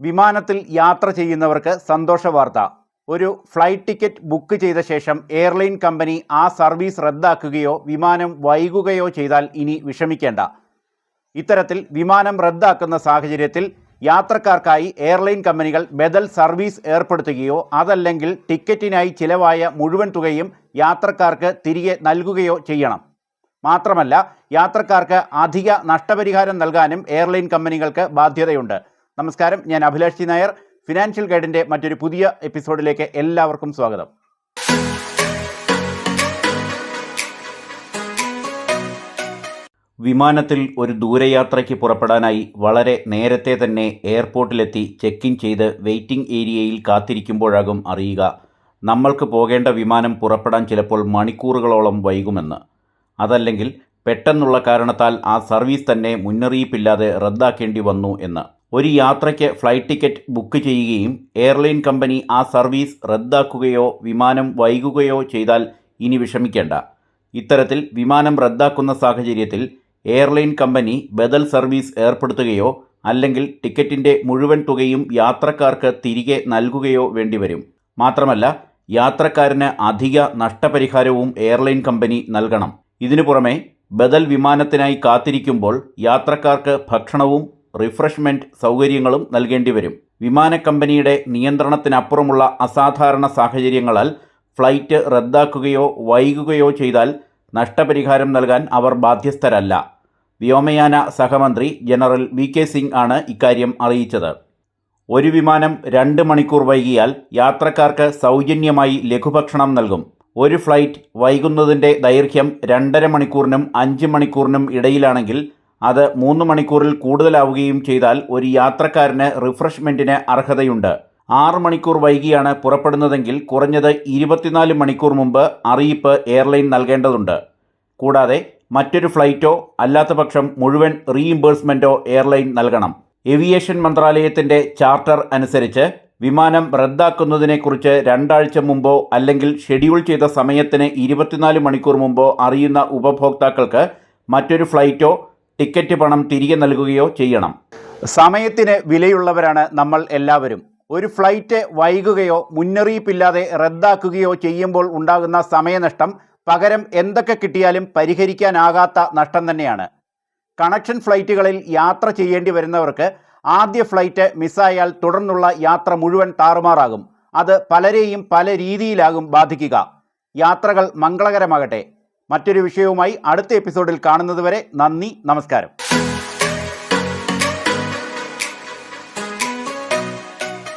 വിമാനത്തിൽ യാത്ര ചെയ്യുന്നവർക്ക് സന്തോഷ വാർത്ത. ഒരു ഫ്ലൈറ്റ് ടിക്കറ്റ് ബുക്ക് ചെയ്ത ശേഷം എയർലൈൻ കമ്പനി ആ സർവീസ് റദ്ദാക്കുകയോ വിമാനം വൈകുകയോ ചെയ്താൽ ഇനി വിഷമിക്കേണ്ട. ഇത്തരത്തിൽ വിമാനം റദ്ദാക്കുന്ന സാഹചര്യത്തിൽ യാത്രക്കാർക്കായി എയർലൈൻ കമ്പനികൾ ബദൽ സർവീസ് ഏർപ്പെടുത്തുകയോ അതല്ലെങ്കിൽ ടിക്കറ്റിനായി ചിലവായ മുഴുവൻ തുകയും യാത്രക്കാർക്ക് തിരികെ നൽകുകയോ ചെയ്യണം. മാത്രമല്ല യാത്രക്കാർക്ക് അധിക നഷ്ടപരിഹാരം നൽകാനും എയർലൈൻ കമ്പനികൾക്ക് ബാധ്യതയുണ്ട്. നമസ്കാരം. ഞാൻ അഭിലാഷ് നായർ. ഫിനാൻഷ്യൽ ഗൈഡിന്റെ മറ്റൊരു പുതിയ എപ്പിസോഡിലേക്ക് എല്ലാവർക്കും സ്വാഗതം. വിമാനത്തിൽ ഒരു ദൂരയാത്രയ്ക്ക് പുറപ്പെടാനായി വളരെ നേരത്തെ തന്നെ എയർപോർട്ടിലെത്തി ചെക്ക് ഇൻ ചെയ്ത് വെയിറ്റിംഗ് ഏരിയയിൽ കാത്തിരിക്കുമ്പോഴാകും അറിയുക. നമ്മൾക്ക് പോകേണ്ട വിമാനം പുറപ്പെടാൻ ചിലപ്പോൾ മണിക്കൂറുകളോളം വൈകുമെന്ന്. അതല്ലെങ്കിൽ പെട്ടെന്നുള്ള കാരണത്താൽ ആ സർവീസ് തന്നെ മുന്നറിയിപ്പില്ലാതെ റദ്ദാക്കേണ്ടി വന്നു എന്ന്. ഒരു യാത്രയ്ക്ക് ഫ്ലൈറ്റ് ടിക്കറ്റ് ബുക്ക് ചെയ്യുകയും എയർലൈൻ കമ്പനി ആ സർവീസ് റദ്ദാക്കുകയോ വിമാനം വൈകുകയോ ചെയ്താൽ ഇനി വിഷമിക്കേണ്ട. ഇത്തരത്തിൽ വിമാനം റദ്ദാക്കുന്ന സാഹചര്യത്തിൽ എയർലൈൻ കമ്പനി ബദൽ സർവീസ് ഏർപ്പെടുത്തുകയോ അല്ലെങ്കിൽ ടിക്കറ്റിന്റെ മുഴുവൻ തുകയും യാത്രക്കാർക്ക് തിരികെ നൽകുകയോ വേണ്ടിവരും. മാത്രമല്ല യാത്രക്കാരന് അധിക നഷ്ടപരിഹാരവും എയർലൈൻ കമ്പനി നൽകണം. ഇതിനു പുറമെ ബദൽ വിമാനത്തിനായി കാത്തിരിക്കുമ്പോൾ യാത്രക്കാർക്ക് ഭക്ഷണവും റിഫ്രഷ്മെന്റ് സൗകര്യങ്ങളും നൽകേണ്ടി വരും. വിമാന കമ്പനിയുടെ നിയന്ത്രണത്തിനപ്പുറമുള്ള അസാധാരണ സാഹചര്യങ്ങളാൽ ഫ്ലൈറ്റ് റദ്ദാക്കുകയോ വൈകുകയോ ചെയ്താൽ നഷ്ടപരിഹാരം നൽകാൻ അവർ ബാധ്യസ്ഥരല്ല. വ്യോമയാന സഹമന്ത്രി ജനറൽ വി കെ സിംഗ് ആണ് ഇക്കാര്യം അറിയിച്ചത്. ഒരു വിമാനം രണ്ട് മണിക്കൂർ വൈകിയാൽ യാത്രക്കാർക്ക് സൗജന്യമായി ലഘുഭക്ഷണം നൽകും. ഒരു ഫ്ലൈറ്റ് വൈകുന്നതിന്റെ ദൈർഘ്യം രണ്ടര മണിക്കൂറിനും അഞ്ച് മണിക്കൂറിനും ഇടയിലാണെങ്കിൽ അത് മൂന്ന് മണിക്കൂറിൽ കൂടുതലാവുകയും ചെയ്താൽ ഒരു യാത്രക്കാരന് റിഫ്രഷ്മെന്റിന് അർഹതയുണ്ട്. ആറ് മണിക്കൂർ വൈകിയാണ് പുറപ്പെടുന്നതെങ്കിൽ കുറഞ്ഞത് ഇരുപത്തിനാല് മണിക്കൂർ മുമ്പ് അറിയിപ്പ് എയർലൈൻ നൽകേണ്ടതുണ്ട്. കൂടാതെ മറ്റൊരു ഫ്ലൈറ്റോ അല്ലാത്തപക്ഷം മുഴുവൻ റീഇംബേഴ്സ്മെന്റോ എയർലൈൻ നൽകണം. ഏവിയേഷൻ മന്ത്രാലയത്തിന്റെ ചാർട്ടർ അനുസരിച്ച് വിമാനം റദ്ദാക്കുന്നതിനെക്കുറിച്ച് രണ്ടാഴ്ച മുമ്പോ അല്ലെങ്കിൽ ഷെഡ്യൂൾ ചെയ്ത സമയത്തിന് ഇരുപത്തിനാല് മണിക്കൂർ മുമ്പോ അറിയുന്ന ഉപഭോക്താക്കൾക്ക് മറ്റൊരു ഫ്ലൈറ്റോ ടിക്കറ്റ് പണം തിരികെ നൽകുകയോ ചെയ്യണം. സമയത്തിന് വിലയുള്ളവരാണ് നമ്മൾ എല്ലാവരും. ഒരു ഫ്ലൈറ്റ് വൈകുകയോ മുന്നറിയിപ്പില്ലാതെ റദ്ദാക്കുകയോ ചെയ്യുമ്പോൾ ഉണ്ടാകുന്ന സമയനഷ്ടം പകരം എന്തൊക്കെ കിട്ടിയാലും പരിഹരിക്കാനാകാത്ത നഷ്ടം തന്നെയാണ്. കണക്ഷൻ ഫ്ലൈറ്റുകളിൽ യാത്ര ചെയ്യേണ്ടി വരുന്നവർക്ക് ആദ്യ ഫ്ലൈറ്റ് മിസ്സായാൽ തുടർന്നുള്ള യാത്ര മുഴുവൻ താറുമാറാകും. അത് പലരെയും പല രീതിയിലാകും ബാധിക്കുക. യാത്രകൾ മംഗളകരമാകട്ടെ. മറ്റൊരു വിഷയവുമായി അടുത്ത എപ്പിസോഡിൽ കാണുന്നതുവരെ നന്ദി നമസ്കാരം.